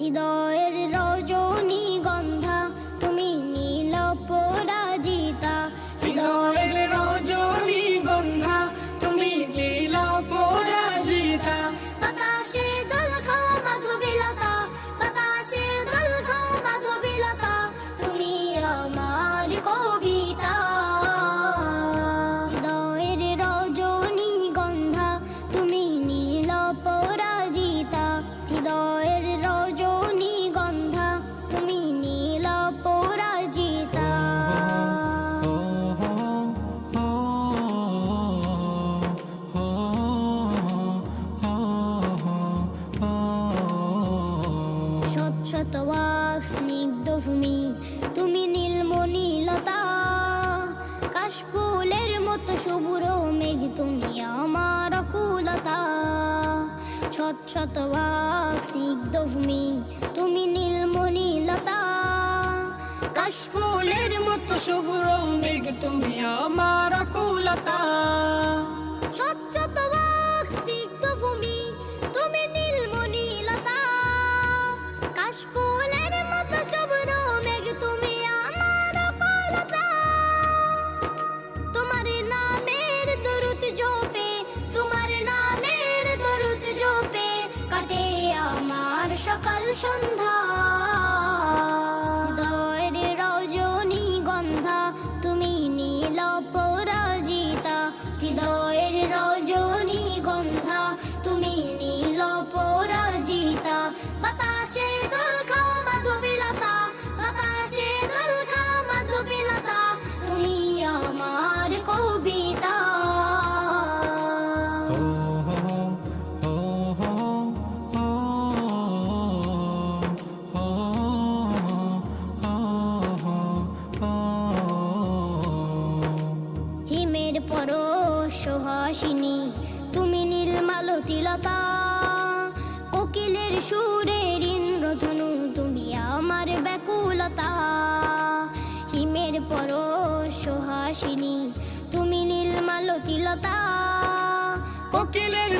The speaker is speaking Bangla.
হৃদয়ের রজনী গন্ধা শত শত ওয়াক স্নিগ্ধ ভূমি, তুমি নীলমণিলতা। কাশফুলের মতো শুভ্র মেঘ, তুমি আমার কুলতা শত শত স্নিগ্ধ ভূমি, তুমি নীলমণিলতা। কাশফুলের মতো শুভ্র মেঘ, তুমি আমার কুলতা সন্ধ্যা। হৃদয়ের রজনী গন্ধা তুমি নীল পরাজিতা হিমের সোহাসিনী তুমি নীলমালতিলতা কোকিলের সুরের ইন্দ্রধনু, তুমি আমার ব্যাকুলতা। হিমের পর সোহাসিনী তুমি নীলমালতিলতা কোকিলের